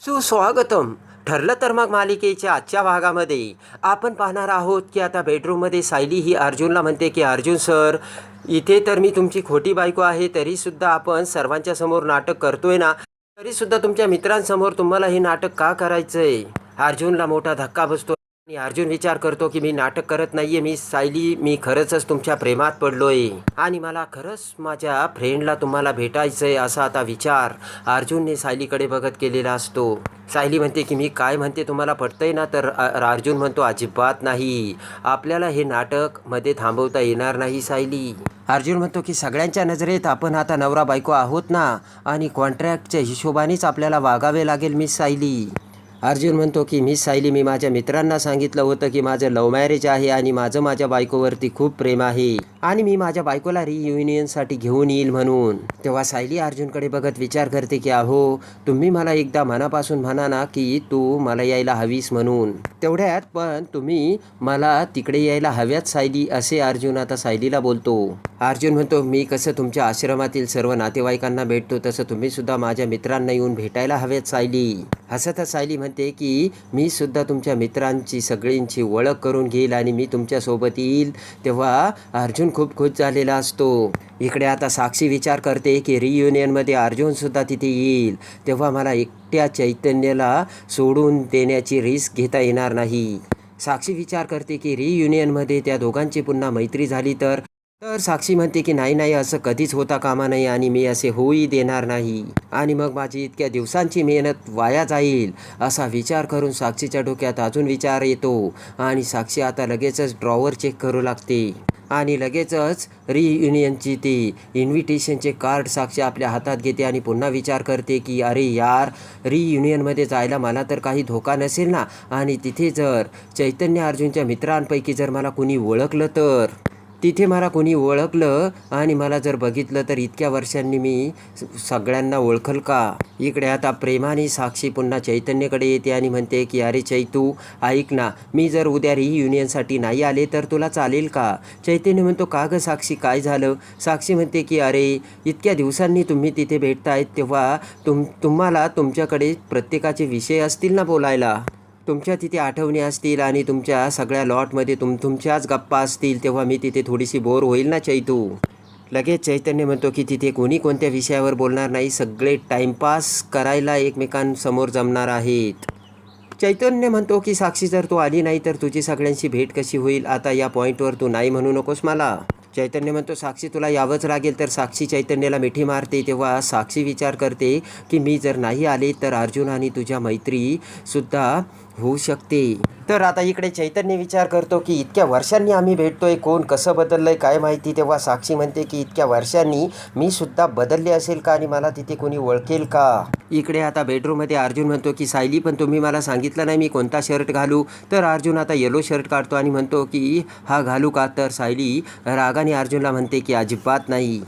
सुस्वागतम. ठरलं तर मग मालिकेच्या आजच्या भागामध्ये. आपण पाहणार आहोत की आता बेडरूममध्ये सायली ही अर्जुनला म्हणते की अर्जुन सर इथे तर मी तुमची खोटी बायको आहे तरीसुद्धा आपण सर्वांच्या समोर नाटक करतोय ना? तरीसुद्धा तुमच्या मित्रांसमोर तुम्हाला हे नाटक का करायचं आहे अर्जुनला मोठा धक्का बसतो. आणि अर्जुन विचार करतो की मी नाटक करत नाहीये मी सायली मी खरंच तुमच्या प्रेमात पडलोय. आणि मला खरंच माझ्या फ्रेंडला तुम्हाला भेटायचंय असा आता विचार अर्जुनने सायलीकडे बघत केलेला असतो. सायली म्हणते की मी काय म्हणते तुम्हाला पटतंय ना? तर अर्जुन म्हणतो अजिबात नाही. आपल्याला हे नाटकमध्ये थांबवता येणार नाही सायली. अर्जुन म्हणतो की सगळ्यांच्या नजरेत आपण आता नवरा बायको आहोत ना? आणि कॉन्ट्रॅक्टच्या हिशोबानेच आपल्याला वागावे लागेल मिस सायली. अर्जुन म्हणतो की मी सायली मी माझ्या मित्रांना सांगितलं होतं की माझं लव्ह मॅरेज आहे आणि माझं माझ्या बायकोवरती खूप प्रेम आहे आणि मी माझ्या बायकोला रियुनियनसाठी घेऊन येईल म्हणून. तेव्हा सायली अर्जुनकडे बघत विचार करते की अहो तुम्ही मला एकदा मनापासून म्हणा ना की तू मला यायला हवीस म्हणून. तेवढ्यात पण तुम्ही मला तिकडे यायला हव्यात सायली असे अर्जुन आता सायलीला बोलतो. अर्जुन म्हणतो मी कसं तुमच्या आश्रमातील सर्व नातेवाईकांना भेटतो तसं तुम्ही सुद्धा माझ्या मित्रांना येऊन भेटायला हवेत सायली. हसतच सायली म्हणते की मी सुद्धा तुमच्या मित्रांची सगळींची ओळख करून घेईल आणि मी तुमच्यासोबत येईल. तेव्हा अर्जुन खूप खुश झालेला असतो. इकडे आता साक्षी विचार करते की रियुनियनमध्ये अर्जुनसुद्धा तिथे येईल. तेव्हा मला एकट्या चैतन्याला सोडून देण्याची रिस्क घेता येणार नाही. साक्षी विचार करते की रियुनियनमध्ये त्या दोघांची पुन्हा मैत्री झाली तर तर साक्षी म्हणते की नाही नाही असं कधीच होता कामा नाही आणि मी असे होऊही देणार नाही. आणि मग माझी इतक्या दिवसांची मेहनत वाया जाईल असा विचार करून साक्षीच्या डोक्यात अजून विचार येतो. आणि साक्षी आता लगेचच ड्रॉवर चेक करू लागते. आणि लगेचच रियुनियनची ती इन्व्हिटेशनचे कार्ड साक्षी आपल्या हातात घेते आणि पुन्हा विचार करते की अरे यार रियुनियनमध्ये जायला मला तर काही धोका नसेल ना? आणि तिथे जर चैतन्य अर्जुनच्या मित्रांपैकी जर मला कुणी ओळखलं तर? तिथे मला कोणी ओळखलं आणि मला जर बघितलं तर इतक्या वर्षांनी मी स- सगळ्यांना ओळखल का? इकडे आता प्रेमाने साक्षी पुन्हा चैतन्यकडे येते आणि म्हणते की अरे चैतू ऐक ना मी जर उद्या रियुनियनसाठी नाही आले तर तुला चालेल का? चैतन्य म्हणतो का गं साक्षी काय झालं? साक्षी म्हणते की अरे इतक्या दिवसांनी तुम्ही तिथे भेटतायत तेव्हा तुम तुम्हाला तुमच्याकडे प्रत्येकाचे विषय असतील ना बोलायला? तुमच्या तिथे आठवणी असतील आणि तुमच्या सगळ्या लॉटमध्ये तुम तुमच्याच गप्पा असतील तेव्हा मी तिथे थोडीशी बोर होईल ना चैतू? लगेच चैतन्य म्हणतो की तिथे कोणी कोणत्या विषयावर बोलणार नाही सगळे टाइमपास करायला एकमेकांसमोर जमणार आहेत. चैतन्य म्हणतो की साक्षी जर तू आली नाही तर तुझी सगळ्यांशी भेट कशी होईल? आता या पॉईंटवर तू नाही म्हणू नकोस मला. चैतन्य म्हणतो साक्षी तुला यावंच लागेल तर साक्षी चैतन्याला मिठी मारते तेव्हा साक्षी विचार करते की मी जर नाही आले तर अर्जुन आणि तुझ्या मैत्रीसुद्धा होऊ शकते. तर आता इकडे चैतन्य विचार करतो की इतक्या वर्षांनी आम्ही भेटतोय कोण कसं बदललंय काय माहिती? तेव्हा साक्षी म्हणते की इतक्या वर्षांनी मी सुद्धा बदलले असेल का आणि मला तिथे कोणी ओळखेल का? इकडे आता बेडरूममध्ये अर्जुन म्हणतो की सायली पण तुम्ही मला सांगितलं नाही मी कोणता शर्ट घालू? तर अर्जुन आता येलो शर्ट काढतो आणि म्हणतो की हा घालू का? तर सायली रागाने अर्जुनला म्हणते की अजिबात नाही.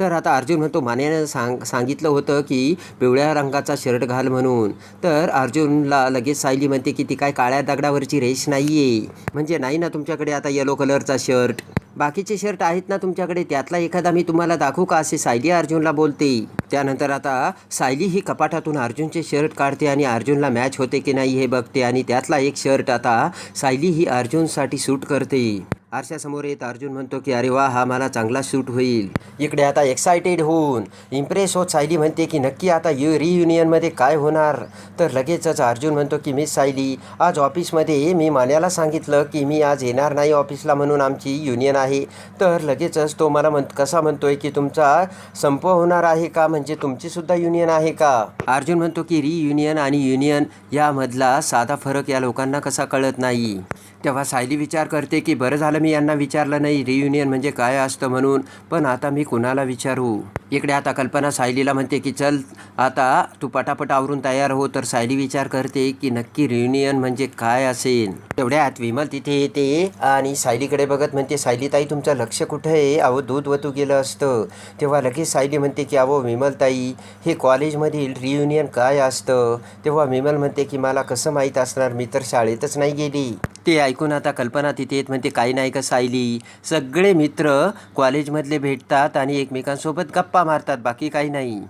तर आता अर्जुन म्हणतो मान्यानं सांग सांगितलं होतं की पिवळ्या रंगाचा शर्ट घाल म्हणून. तर अर्जुनला लगेच सायली म्हणते की ती काय काळ्या दगडावरची रेष नाही आहे म्हणजे नाही ना तुमच्याकडे आता येलो कलरचा शर्ट. बाकीचे शर्ट आहेत ना तुमच्याकडे त्यातला एखादा मी तुम्हाला दाखवू का? असे सायली अर्जुनला बोलते. त्यानंतर आता सायली ही कपाटातून अर्जुनचे शर्ट काढते आणि अर्जुनला मॅच होते की नाही हे बघते आणि त्यातला एक शर्ट आता सायली ही अर्जुनसाठी सूट करते. आरशासमोर येत अर्जुन म्हणतो की अरे वा हा मला चांगला शूट होईल. इकडे आता एक्सायटेड होऊन इम्प्रेस होत सायली म्हणते की नक्की आता यु रियुनियनमध्ये काय होणार? तर लगेचच अर्जुन म्हणतो की मिस सायली आज ऑफिसमध्ये मी मान्याला सांगितलं की मी आज येणार नाही ऑफिसला म्हणून आमची युनियन आहे. तर लगेचच तो मला म्हण कसा म्हणतोय की तुमचा संप होणार आहे का? म्हणजे तुमचीसुद्धा युनियन आहे का? अर्जुन म्हणतो की रियुनियन आणि युनियन यामधला साधा फरक या लोकांना कसा कळत नाही? तेव्हा सायली विचार करते की बरं झालं मी यांना विचारलं नाही रियुनियन म्हणजे काय असतं म्हणून? पण आता मी कुणाला विचारू? इकडे आता कल्पना सायलीला म्हणते की चल आता तू पटापट आवरून तयार हो. तर सायली विचार करते की नक्की रियुनियन म्हणजे काय असेल? तेवढ्यात विमल तिथे येते आणि सायलीकडे बघत म्हणते सायली ताई तुमचं लक्ष कुठं आहे? अहो दूध वतू गेलं असतं. तेव्हा लगेच सायली म्हणते की अहो विमल ताई हे कॉलेजमधील रियुनियन काय असतं? तेव्हा विमल म्हणते की मला कसं माहीत असणार? मी तर शाळेतच नाही गेली. ते ऐकून आता कल्पना तिथे येत म्हणते काही नाही का सायली? सगळे मित्र कॉलेजमधले भेटतात आणि एकमेकांसोबत गप्पा मारतात बाकी काही नाही.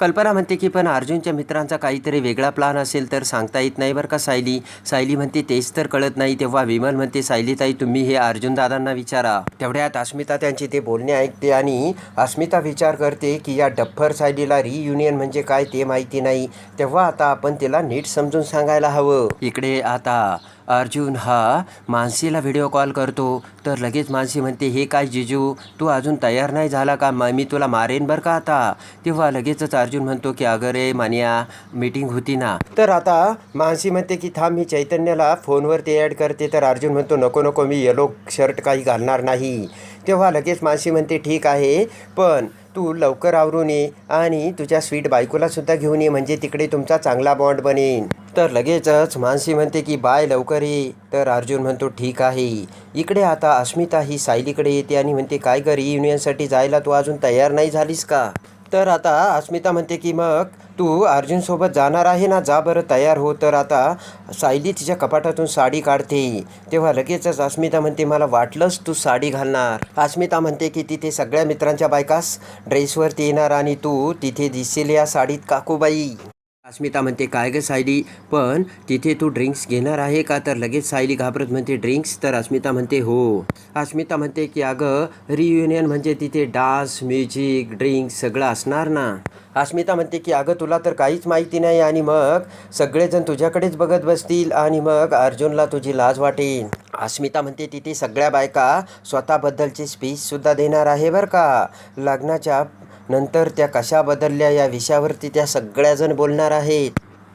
कल्पना म्हणते की पण अर्जुनच्या मित्रांचा काहीतरी वेगळा प्लान असेल तर सांगता येत नाही बरं का सायली? सायली म्हणते तेच तर कळत नाही. तेव्हा विमल म्हणते सायलीताई तुम्ही हे अर्जुन दादांना विचारा. तेवढ्यात अस्मिता त्यांची ते बोलणे ऐकते आणि अस्मिता विचार करते की या डफ्फर सायलीला रियुनियन म्हणजे काय ते माहिती नाही. तेव्हा आता आपण तिला नीट समजून सांगायला हवं. इकडे आता अर्जुन हा मानसीला व्हिडिओ कॉल करतो. तर लगेच मानसी म्हणते हे काय जिजू तू अजून तयार नाही झाला का? म मी तुला मारेन बरं का आता? तेव्हा लगेचच अर्जुन म्हणतो की अगं रे मानिया मीटिंग होती ना. तर आता मानसी म्हणते की थांब मी चैतन्याला फोनवरती ॲड करते. तर अर्जुन म्हणतो नको नको मी येलो शर्ट काही घालणार नाही. तेव्हा लगेच मानसी म्हणते ठीक आहे पण तू लवकर आवरून ये आणि तुझ्या स्वीट बायकोलासुद्धा घेऊन ये म्हणजे तिकडे तुमचा चांगला बॉन्ड बनेन. तर लगेचच मानसी म्हणते की बाय लवकर ये. तर अर्जुन म्हणतो ठीक आहे. इकडे आता अस्मिता ही सायलीकडे येते आणि म्हणते काय कर रियुनियनसाठी जायला तू अजून तयार नाही झालीस का? तर आता अस्मिता म्हणते की मग तू अर्जुनसोबत जाणार आहे ना? जा बरं तयार हो. तर आता सायली तिच्या कपाटातून साडी काढते. तेव्हा लगेचच अस्मिता म्हणते मला वाटलंच तू साडी घालणार. अस्मिता म्हणते की तिथे सगळ्या मित्रांच्या बायकास ड्रेसवरती येणार आणि तू तिथे दिसेल या साडीत काकूबाई. अस्मिता म्हणते काय गं सायली? पण तिथे तू ड्रिंक्स घेणार आहे का? तर लगेच सायली घाबरत म्हणते ड्रिंक्स? तर अस्मिता म्हणते हो. अस्मिता म्हणते की अगं रियुनियन म्हणजे तिथे डान्स म्युझिक ड्रिंक्स सगळं असणार ना. अस्मिता म्हणते की अगं तुला तर काहीच माहिती नाही आणि मग सगळेजण तुझ्याकडेच बघत बसतील आणि मग अर्जुनला तुझी लाज वाटेल. अस्मिता म्हणते तिथे सगळ्या बायका स्वतःबद्दलची स्पीचसुद्धा देणार आहे बरं का? लग्नाच्या नंतर त्या कशा बदलल्या या विषयावरती त्या सगळ्याजण बोलणार आहेत.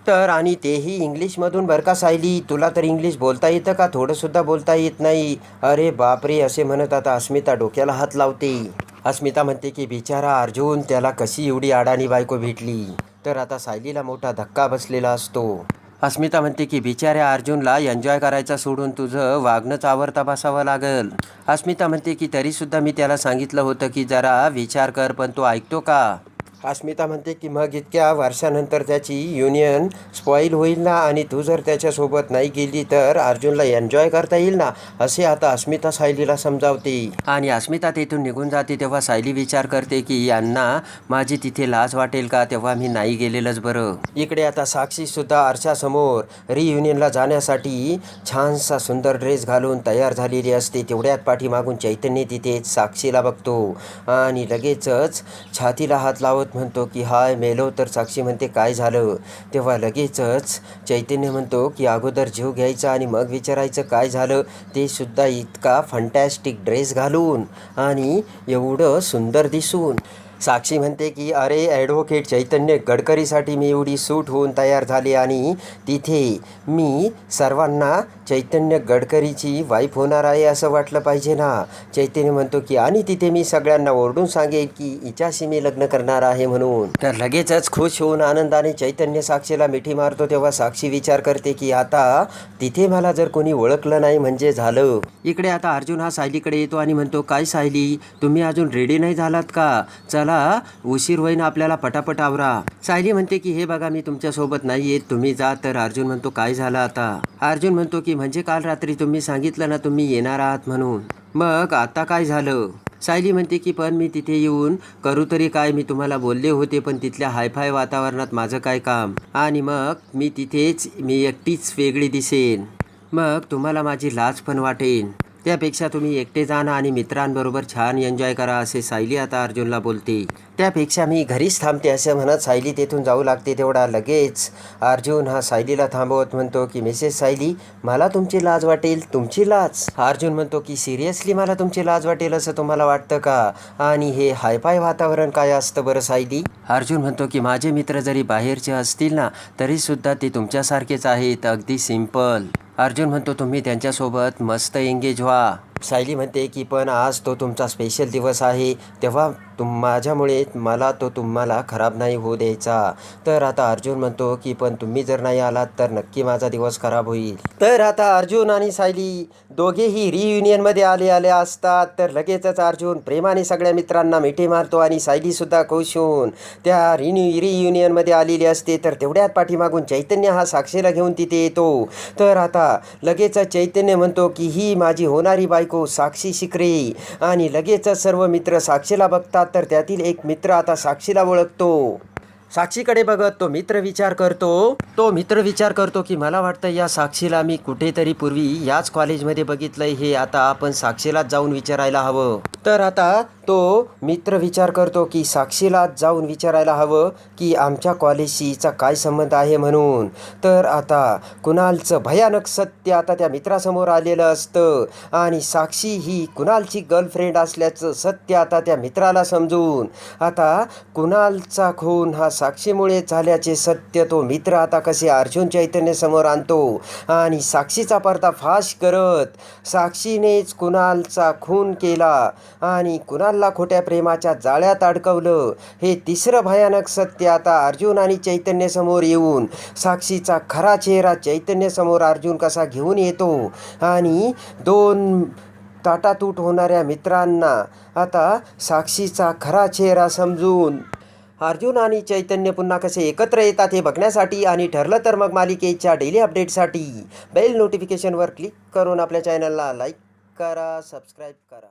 तर आणि तेही इंग्लिशमधून बरं का सायली? तुला तर इंग्लिश बोलता येतं का? थोडंसुद्धा बोलता येत नाही. अरे बापरे असे म्हणत आता अस्मिता डोक्याला हात लावते. अस्मिता म्हणते की बिचारा अर्जुन त्याला कशी एवढी अडाणी बायको भेटली? तर आता सायलीला मोठा धक्का बसलेला असतो. अस्मिता म्हणते की बिचाऱ्या अर्जुनला एन्जॉय करायचा सोडून तुझं वागणंच आवडता बसावं लागल. अस्मिता म्हणते की तरीसुद्धा मी त्याला सांगितलं होतं की जरा विचार कर पण तो ऐकतो का? अस्मिता म्हणते की मग इतक्या वर्षानंतर त्याची युनियन स्पॉईल होईल ना? आणि तू जर त्याच्यासोबत नाही गेली तर अर्जुनला एन्जॉय करता येईल ना? असे आता अस्मिता सायलीला समजावते. आणि अस्मिता तिथून निघून जाते तेव्हा सायली विचार करते की यांना माझी तिथे लाज वाटेल का? तेव्हा मी नाही गेलेलंच बरं. इकडे आता साक्षीसुद्धा आरशासमोर रियुनियनला जाण्यासाठी छानसा सुंदर ड्रेस घालून तयार झालेली असते. तेवढ्यात पाठीमागून चैतन्य तिथे साक्षीला बघतो. आणि लगेचच छातीला हात लावत म्हणतो की हाय मेलो. तर साक्षी म्हणते काय झालं? तेव्हा लगेचच चैतन्य म्हणतो की अगोदर जीव घ्यायचा आणि मग विचारायचं काय झालं ते सुद्धा इतका फंटॅस्टिक ड्रेस घालून आणि एवढं सुंदर दिसून. साक्षी म्हणते की अरे ॲडव्होकेट चैतन्य गडकरीसाठी मी एवढी सूट होऊन तयार झाली आणि तिथे मी सर्वांना चैतन्य गडकरीची वाईफ होणार आहे असं वाटलं पाहिजे ना. चैतन्य म्हणतो की आणि तिथे मी सगळ्यांना ओरडून सांगेन की हिच्याशी मी लग्न करणार आहे म्हणून. तर लगेचच खुश होऊन आनंदाने चैतन्य साक्षीला मिठी मारतो. तेव्हा साक्षी विचार करते की आता तिथे मला जर कोणी ओळखलं नाही म्हणजे झालं. इकडे आता अर्जुन हा सायलीकडे येतो आणि म्हणतो काय सायली तुम्ही अजून रेडी नाही झालात का? चल उशीर होईन आपल्याला पटापट आवरा. सायली म्हणते की हे बघा मी तुमच्यासोबत नाही येत तुम्ही जा. तर अर्जुन म्हणतो काय झालं आता? अर्जुन म्हणतो की म्हणजे काल रात्री तुम्ही सांगितलं ना तुम्ही येणार आहात म्हणून. मग आता काय झालं? सायली म्हणते की पण मी तिथे येऊन करू तरी काय? मी तुम्हाला बोलले होते पण तिथल्या हायफाय वातावरणात माझं काय काम? आणि मग मी तिथेच मी एकटीच वेगळी दिसेन. मग तुम्हाला माझी लाज पण वाटेन. त्यापेक्षा तुम्ही एकटे जाणं आणि मित्रांबरोबर छान एन्जॉय करा असे सायली आता अर्जुनला बोलते. त्यापेक्षा मी घरीच थांबते असं म्हणत सायली तेथून जाऊ लागते तेवढा लगेच. अर्जुन हा सायलीला थांबवत म्हणतो की मिसेस सायली मला तुमची लाज वाटेल तुमची लाज. अर्जुन म्हणतो की सिरियसली मला तुमची लाज वाटेल असं तुम्हाला वाटतं का? आणि हे हायफाय वातावरण काय असतं बरं सायली? अर्जुन म्हणतो की माझे मित्र जरी बाहेरचे असतील ना तरीसुद्धा ते तुमच्यासारखेच आहेत अगदी सिंपल अर्जुन म्हणतो तुम्ही त्यांच्यासोबत मस्त एंगेज व्हा. सायली म्हणते की पण आज तो तुमचा स्पेशल दिवस आहे. तेव्हा तुम माझ्यामुळे मला तो तुम्हाला खराब नाही होऊ द्यायचा. तर आता अर्जुन म्हणतो की पण तुम्ही जर नाही आलात तर नक्की माझा दिवस खराब होईल. तर आता अर्जुन आणि सायली दोघेही रियुनियनमध्ये आले आले असतात. तर लगेचच अर्जुन प्रेमाने सगळ्या मित्रांना मिठी मारतो आणि सायलीसुद्धा खुश होऊन त्या रिन्यू रियुनियनमध्ये आलेली असते. तर तेवढ्यात पाठीमागून चैतन्य हा साक्षीला घेऊन तिथे येतो. तर आता लगेचच चैतन्य म्हणतो की ही माझी होणारी बायको साक्षी शिकरे आणि लगेचच सर्व मित्र साक्षीला बघतात. तर त्यातील एक मित्र आता साक्षीला ओळखतो. साक्षीकडे बघत तो मित्र विचार करतो तो मित्र विचार करतो की मला वाटतं या साक्षीला मी कुठेतरी पूर्वी याच कॉलेजमध्ये बघितलंय हे आता आपण साक्षीलाच जाऊन विचारायला हवं. तर आता तो मित्र विचार करतो की साक्षीलाच जाऊन विचारायला हवं की आमच्या कॉलेजशीचा काय संबंध आहे म्हणून. तर आता कुणालचं भयानक सत्य आता त्या मित्रासमोर आलेलं असतं आणि साक्षी ही कुणालची गर्लफ्रेंड असल्याचं सत्य आता त्या मित्राला समजून. आता कुणालचा खून हा साक्षीमुळे झाल्याचे सत्य तो मित्र आता कसे अर्जुन चैतन्य समोर आणतो? आणि साक्षीचा पडदा फाश करत साक्षीनेच कुणालचा खून केला आणि कुणालला खोट्या प्रेमाच्या जाळ्यात अडकवलं. हे तिसरं भयानक सत्य आता अर्जुन आणि चैतन्य समोर येऊन साक्षीचा खरा चेहरा चैतन्य समोर अर्जुन कसा घेऊन येतो? आणि दोन ताटातूट होणाऱ्या मित्रांना आता साक्षीचा खरा चेहरा समजून अर्जुन आणि चैतन्य पुन्हा कसे एकत्र येतात हे बघण्यासाठी आणि ठरलं तर मग मालिकेच्या डेली अपडेटसाठी बेल नोटिफिकेशनवर क्लिक करून आपल्या चॅनलला लाईक करा सबस्क्राईब करा.